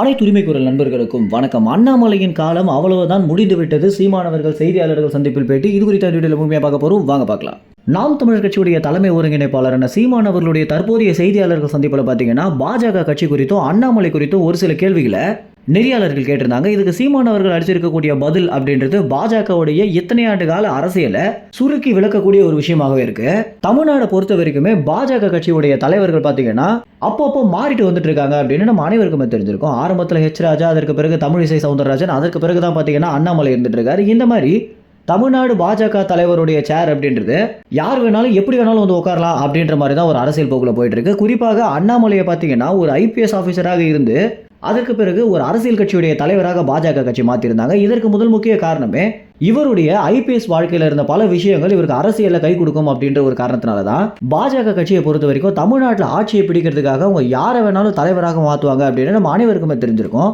அனைத்து உரிமை குரல் நண்பர்களுக்கும் வணக்கம். அண்ணாமலையின் காலம் அவ்வளவுதான் முடிந்துவிட்டது. சீமானவர்கள் செய்தியாளர்கள் சந்திப்பில் பேட்டி இது குறித்த வீடியோவில் முழுமையாக பார்க்க போகிறோம் வாங்க பார்க்கலாம். நாம் தமிழர் கட்சியுடைய தலைமை ஒருங்கிணைப்பாளரான சீமான் அவர்களுடைய தற்போதைய செய்தியாளர்கள் சந்திப்பில் பார்த்தீங்கன்னா பாஜக கட்சி குறித்தும் அண்ணாமலை குறித்தும் ஒரு சில கேள்விகளை நெறியாளர்கள் கேட்டிருந்தாங்க. இதுக்கு சீமான் அவர்கள் அடிச்சிருக்கக்கூடிய பதில் அப்படின்றது பாஜகவுடைய இத்தனை ஆண்டு கால அரசியலை சுருக்கி விளக்கக்கூடிய ஒரு விஷயமாகவே இருக்கு. தமிழ்நாடை பொறுத்த வரைக்குமே பாஜக கட்சியுடைய தலைவர்கள் பார்த்தீங்கன்னா அப்பப்போ மாறிட்டு வந்துட்டு இருக்காங்க அப்படின்னு நம்ம அனைவருக்குமே தெரிஞ்சிருக்கும். ஆரம்பத்தில் ஹெச் ராஜா அதற்கு பிறகு தமிழிசை சவுந்தரராஜன் அதற்கு பிறகு தான் பார்த்தீங்கன்னா அண்ணாமலை இருந்துட்டு இருக்காரு. இந்த மாதிரி தமிழ்நாடு பாஜக தலைவருடைய சேர் அப்படின்றது யார் வேணாலும் எப்படி வேணாலும் வந்து உட்காரலாம் அப்படின்ற மாதிரி தான் ஒரு அரசியல் போக்கில் போயிட்டு இருக்கு. குறிப்பாக அண்ணாமலையை பார்த்தீங்கன்னா ஒரு ஐபிஎஸ் ஆஃபீஸராக இருந்து அதற்கு பிறகு ஒரு அரசியல் கட்சியுடைய தலைவராக பாஜக கட்சி மாற்றிருந்தாங்க இதற்கு முதல் முக்கிய காரணமே இவருடைய ஐபிஎஸ் வாழ்க்கையில் இருந்த பல விஷயங்கள் இவருக்கு அரசியலில் கை கொடுக்கும் அப்படின்ற ஒரு காரணத்தினால தான் பாஜக கட்சியை பொறுத்த வரைக்கும் தமிழ்நாட்டில் ஆட்சியை பிடிக்கிறதுக்காக அவங்க யாரை வேணாலும் தலைவராக மாற்றுவாங்க அப்படின்னு நம்ம அனைவருக்குமே தெரிஞ்சிருக்கும்.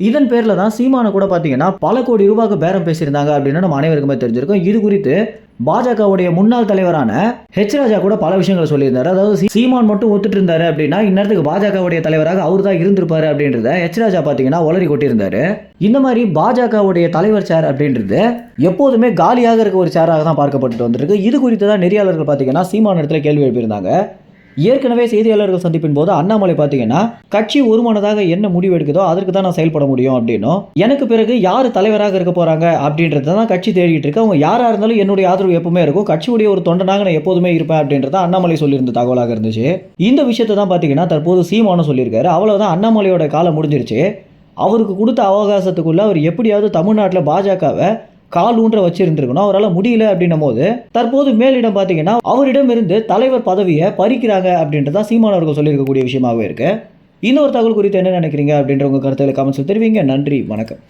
இதன் பேரில் தான் சீமானை கூட பார்த்தீங்கன்னா பல கோடி ரூபாய்க்கு பேரம் பேசியிருந்தாங்க அப்படின்னு நம்ம அனைவருக்குமே தெரிஞ்சிருக்கோம். இது குறித்து பாஜகவுடைய முன்னாள் தலைவரான ஹெச் ராஜா கூட பல விஷயங்களை சொல்லியிருந்தாரு. அதாவது சீமான் மட்டும் ஒத்துட்டு இருந்தாரு அப்படின்னா இந்நேரத்துக்கு பாஜகவுடைய தலைவராக அவர் தான் இருந்திருப்பாரு அப்படின்றத ஹெச் ராஜா பார்த்தீங்கன்னா உளறி கொட்டியிருந்தாரு. இந்த மாதிரி பாஜகவுடைய தலைவர் சேர் அப்படின்றது எப்போதுமே காலியாக இருக்க ஒரு சேராக தான் பார்க்கப்பட்டு வந்திருக்கு. இது குறித்து தான் நெறியாளர்கள் பார்த்தீங்கன்னா சீமான் இடத்துல கேள்வி எழுப்பியிருந்தாங்க. ஏற்கனவே செய்தியாளர்கள் சந்திப்பின் போது அண்ணாமலை பார்த்தீங்கன்னா கட்சி ஒருமனதாக என்ன முடிவு எடுக்குதோ அதற்கு தான் நான் செயல்பட முடியும் அப்படின்னும். எனக்கு பிறகு யார் தலைவராக இருக்க போறாங்க அப்படின்றத தான் கட்சி தேடிட்டு இருக்கு. அவங்க யாராக இருந்தாலும் என்னுடைய ஆதரவு எப்பவுமே இருக்கும். கட்சியுடைய ஒரு தொண்டனாக நான் எப்போதுமே இருப்பேன் அப்படின்றத அண்ணாமலை சொல்லியிருந்த தகவலாக இருந்துச்சு. இந்த விஷயத்தை தான் பார்த்தீங்கன்னா தற்போது சீமானும் சொல்லியிருக்காரு. அவ்வளோதான் அண்ணாமலையோட காலம் முடிஞ்சிருச்சு. அவருக்கு கொடுத்த அவகாசத்துக்குள்ளே அவர் எப்படியாவது தமிழ்நாட்டில் பாஜகவை கால் ஊன்ற வச்சிருந்திருக்கணும். அவரால் முடியல அப்படின்னும் போது தற்போது மேலிடம் பார்த்தீங்கன்னா அவரிடம் இருந்து தலைவர் பதவியை பறிக்கிறாங்க அப்படின்றது சீமான் அவர்கள் சொல்லியிருக்கக்கூடிய விஷயமாகவே இருக்கு. இன்னொரு தகவல் குறித்து என்ன நினைக்கிறீங்க அப்படின்ற உங்கள் கருத்துக்களை கமெண்ட்ஸில் தெரிவிங்க. நன்றி வணக்கம்.